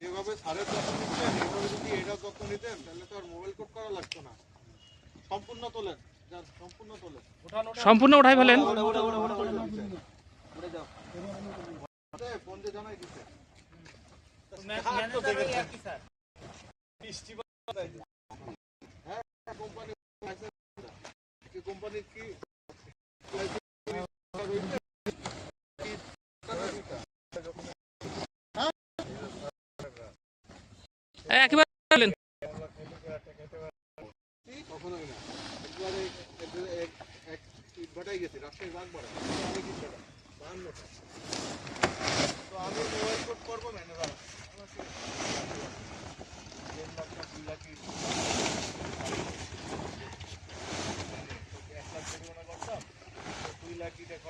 যেভাবে সারের যত্ন নিচ্ছেন এইভাবে যদি এটার যত্ন নিতেন তাহলে তো আর মোবাইল কোড করা লাগতো না। সম্পূর্ণ তোলেন সম্পূর্ণ তোলেন। সম্পূর্ণ উঠাই ফেলেন? ফোন দিয়ে জানাই দিতে হ্যাঁ কোম্পানি কোম্পানির কি?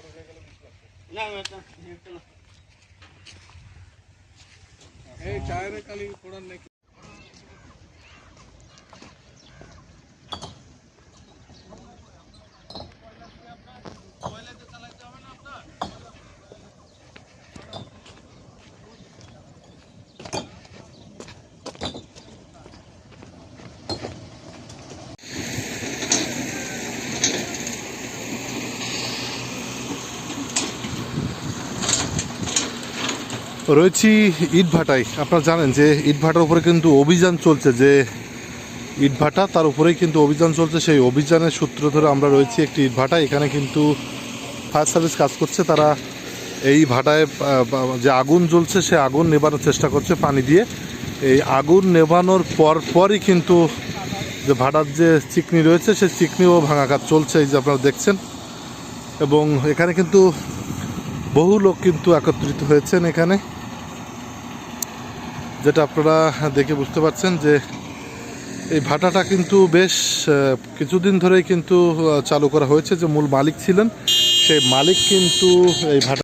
হয়ে গেল বিশ লাখ এই টায়ারে খালি ফোড়ার নাকি রয়েছি ইটভাটায়। আপনারা জানেন যে ইটভাটার উপরে কিন্তু অভিযান চলছে যে ইটভাটা, তার উপরেই কিন্তু অভিযান চলছে। সেই অভিযানের সূত্র ধরে আমরা রয়েছি একটি ইটভাটা। এখানে কিন্তু ফায়ার সার্ভিস কাজ করছে। তারা এই ভাটায় যে আগুন জ্বলছে, সে আগুন নেভানোর চেষ্টা করছে পানি দিয়ে। এই আগুন নেভানোর পর পরই কিন্তু যে ভাটার যে চিকনি রয়েছে সে চিকনিও ভাঙা কাজ চলছে, এই যে আপনারা দেখছেন। এবং এখানে কিন্তু বহু লোক কিন্তু একত্রিত হয়েছেন এখানে। যেটা আপনারা দেখে বুঝতে পারছেন যে এই ভাটাটা কিন্তু বেশ কিছুদিন ধরেই কিন্তু চালু করা হয়েছে। যে মূল মালিক ছিলেন, সেই মালিক কিন্তু এই ভাটা